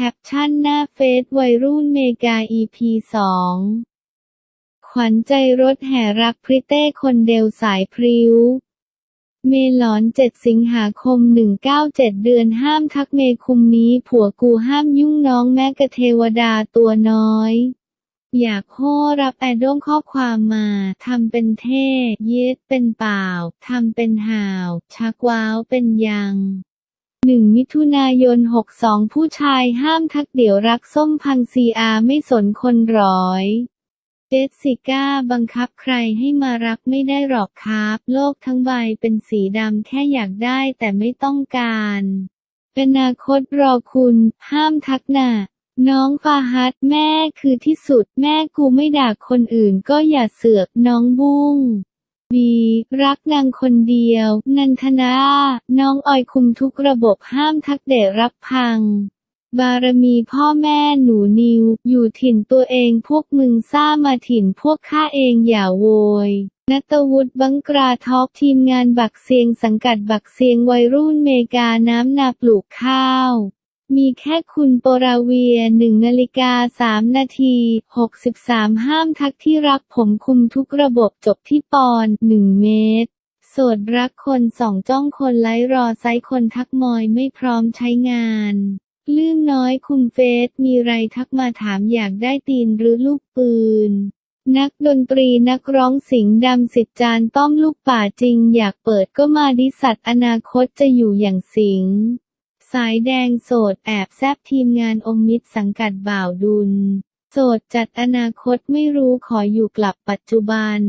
แคปชั่นหน้าเฟซวัยรุ่นเมกา EP 2 ขวัญใจรถแห่รักพริเต้คนเดวสายพริ้ว เมลอน 7 สิงหาคม 197 เดือนห้ามทักเมคุมนี้ ผัวกูห้ามยุ่งน้องแม้กะเทวดาตัวน้อย อยากโค้รับแอด้งข้อความมา ทำเป็นเท่ เย็ดเป็นเปล่า ทำเป็นห่าว ชักว้าวเป็นยัง 1 มิถุนายน 62 ผู้ชายห้ามทักเดี๋ยวรักส้มพังซีอาไม่สนคนร้อย เจสสิก้าบังคับใครให้มารักไม่ได้หรอกครับ โลกทั้งใบเป็นสีดำแค่อยากได้แต่ไม่ต้องการอนาคตรอคุณ ห้ามทักน่ะน้องฟาฮัดแม่คือที่สุด แม่กูไม่ด่าคนอื่นก็อย่าเสือกน้องบุ้งบี รักนางคนเดียว นันทนา น้องออยคุมทุกระบบห้ามทักเดะรักพัง บารมีพ่อแม่หนูนิว อยู่ถิ่นตัวเองพวกมึงซ่ามาถิ่นพวกข้าเองอย่าโวยนัตวุฒิบังกราท็อกทีมงานบักเซียงสังกัดบักเซียงวัยรุ่นเมกาน้ำนาปลูกข้าว มีแค่คุณโปราเวียหนึ่งนาฬิกาสามนาทีหกสิบสามห้ามทักที่รักผมคุมทุกระบบจบที่ปอนหนึ่งเมตร โสดรักคนสองจ้องคนไลค์รอไซคนทักมอยไม่พร้อมใช้งานลื่นน้อยคุมเฟซมีไรทักมาถามอยากได้ตีนหรือลูกปืน นักดนตรีนักร้องสิงห์ดำสิทธจานต้อมลูกป่าจริง อยากเปิดก็มาดิสัตว์อนาคตจะอยู่อย่างสิงห์ สายแดงโสดแอบแซบทีมงานองมิตรสังกัดบ่าวดุล โสดจัดอนาคตไม่รู้ขออยู่กลับปัจจุบัน